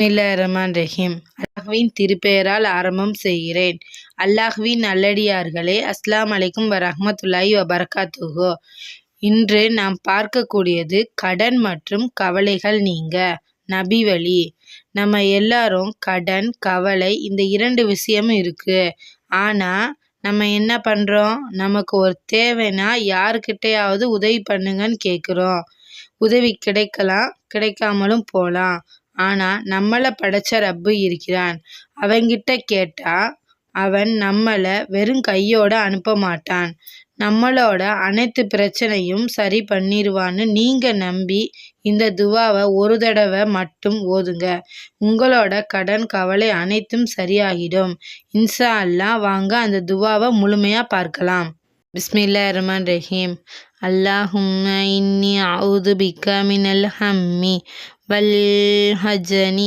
ரஹ்மான் ரஹீம் அல்லாஹ்வின் திருப்பெயரால் ஆரம்பம் செய்கிறேன். அல்லாஹ்வின் நல்லடியார்களே அஸ்லாம் அலைக்கும் வரஹ்மத்துல்லாஹி வபரகாத்துஹு. இன்று நாம் பார்க்கக்கூடியது கடன் மற்றும் கவலைகள் நீங்க. நபி வழி. நம்ம எல்லாரும் கடன் கவலை இந்த இரண்டு விஷயமும் இருக்கு. ஆனா நம்ம என்ன பண்றோம்? நமக்கு ஒரு தேவைன்னா யாருக்கிட்டையாவது உதவி பண்ணுங்கன்னு கேட்குறோம் உதவி கிடைக்கலாம் கிடைக்காமலும் போகலாம் ஆனால் நம்மளை படைச்ச ரப்பு இருக்கிறான். அவன்கிட்ட கேட்டால் அவன் நம்மளை வெறும் கையோட அனுப்ப மாட்டான். நம்மளோட அனைத்து பிரச்சனையும் சரி பண்ணிடுவான்னு நீங்கள் நம்பி இந்த துவாவை ஒரு தடவை மட்டும் ஓதுங்க. உங்களோட கடன் கவலை அனைத்தும் சரியாகிடும். இன்சா அல்லா வாங்க அந்த துவாவை முழுமையாக பார்க்கலாம். பிஸ்மில்லா ரஹ்மான் ரஹீம். அல்லாஹும் இன்னி அவுது பிக்க மினல் ஹம்மி. والحزن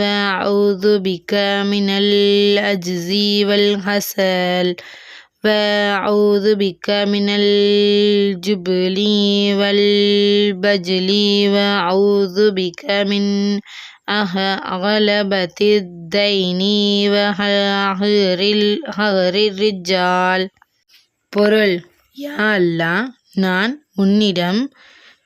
وأعوذ بك من العجز والكسل وأعوذ بك من الجبل والبجل وأعوذ بك من غلبة الدين وهر الرجال பொருள் யா அல்லாஹ் நான் உன்னிடம்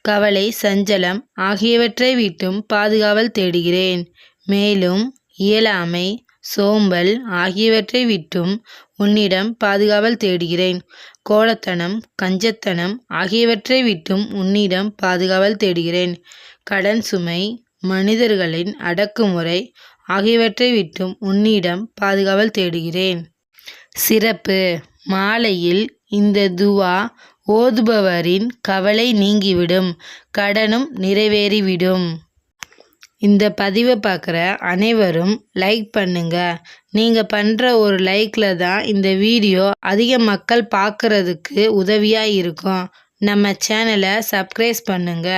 கவலை சஞ்சலம் ஆகியவற்றை விட்டும் பாதுகாவல் தேடுகிறேன். மேலும் இயலாமை சோம்பல் ஆகியவற்றை விட்டும் உன்னிடம் பாதுகாவல் தேடுகிறேன். கோலத்தனம் கஞ்சத்தனம் ஆகியவற்றை விட்டும் உன்னிடம் பாதுகாவல் தேடுகிறேன். கடன் சுமை மனிதர்களின் அடக்குமுறை ஆகியவற்றை விட்டும் உன்னிடம் பாதுகாவல் தேடுகிறேன். சிறப்பு. மாலையில் இந்த துவா ஓதுபவரின் கவலை நீங்கிவிடும் கடனும் நிறைவேறிவிடும். இந்த பதிவை பார்க்குற அனைவரும் லைக் பண்ணுங்க. நீங்கள் பண்ணுற ஒரு லைக்கில் தான் இந்த வீடியோ அதிக மக்கள் பார்க்குறதுக்கு உதவியாக இருக்கும். நம்ம சேனலை சப்ஸ்கிரைப் பண்ணுங்க.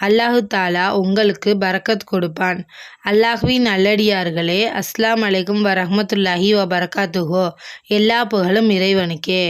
அல்லாஹு தாலா உங்களுக்கு பரக்கத் கொடுப்பான். அல்லாஹுவின் நல்லடியார்களே அஸ்லாம் அலைக்கும் வரமத்துல்லாஹி வ பரகாத்துஹோ எல்லா புகழும் இறைவனுக்கே.